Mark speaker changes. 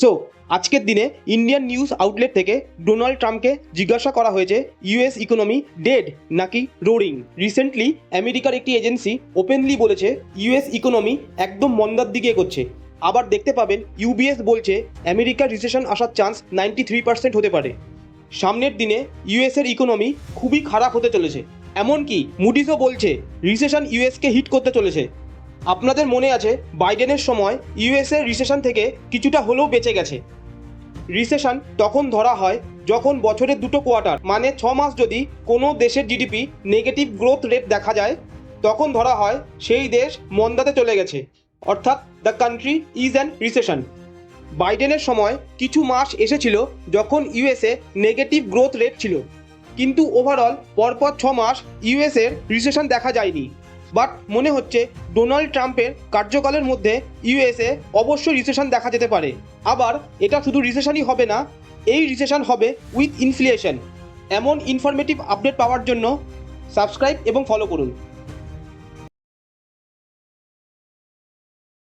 Speaker 1: So আজকের দিনে Indian news outlet থেকে ডোনাল্ড ট্রাম্পকে জিজ্ঞাসা করা হয়েছে ইউএস ইকোনমি ডেড নাকি রোরিং রিসেন্টলি আমেরিকার একটি এজেন্সি ওপেনলি বলেছে ইউএস ইকোনমি একদম মন্দার দিকে এগোচ্ছে। আবার দেখতে পাবেন ইউবিএস বলছে আমেরিকার রিসেশন আসার চান্স নাইনটি থ্রি পার্সেন্ট হতে পারে। সামনের দিনে ইউএসের ইকোনমি খুবই খারাপ হতে চলেছে। এমনকি মুডিসও বলছে রিসেশন ইউএসকে হিট করতে চলেছে। আপনাদের মনে আছে, বাইডেনের সময় ইউএসএ রিসেশন থেকে কিছুটা হলেও বেঁচে গেছে। রিসেশন তখন ধরা হয় যখন বছরের দুটো কোয়ার্টার মানে ছ মাস যদি কোনো দেশের জিডিপি নেগেটিভ গ্রোথ রেট দেখা যায়, তখন ধরা হয় সেই দেশ মন্দাতে চলে গেছে। অর্থাৎ the country is an recession. বাইডেনের সময় কিছু মাস এসেছিল যখন ইউএসএ নেগেটিভ গ্রোথ রেট ছিল। কিন্তু ওভারঅল পরপর ছ মাস ইউএসের রিসেশন দেখা যায়নি। বাট মনে হচ্ছে ডোনাল্ড ট্রাম্পের কার্যকালের মধ্যে ইউএসএ অবশ্যই রিসেশন দেখা যেতে পারে। আবার এটা শুধু রিসেশনই হবে না, এই রিসেশন হবে উইথ ইনফ্লেশন এমন ইনফরমেটিভ আপডেট পাওয়ার জন্য সাবস্ক্রাইব এবং ফলো করুন।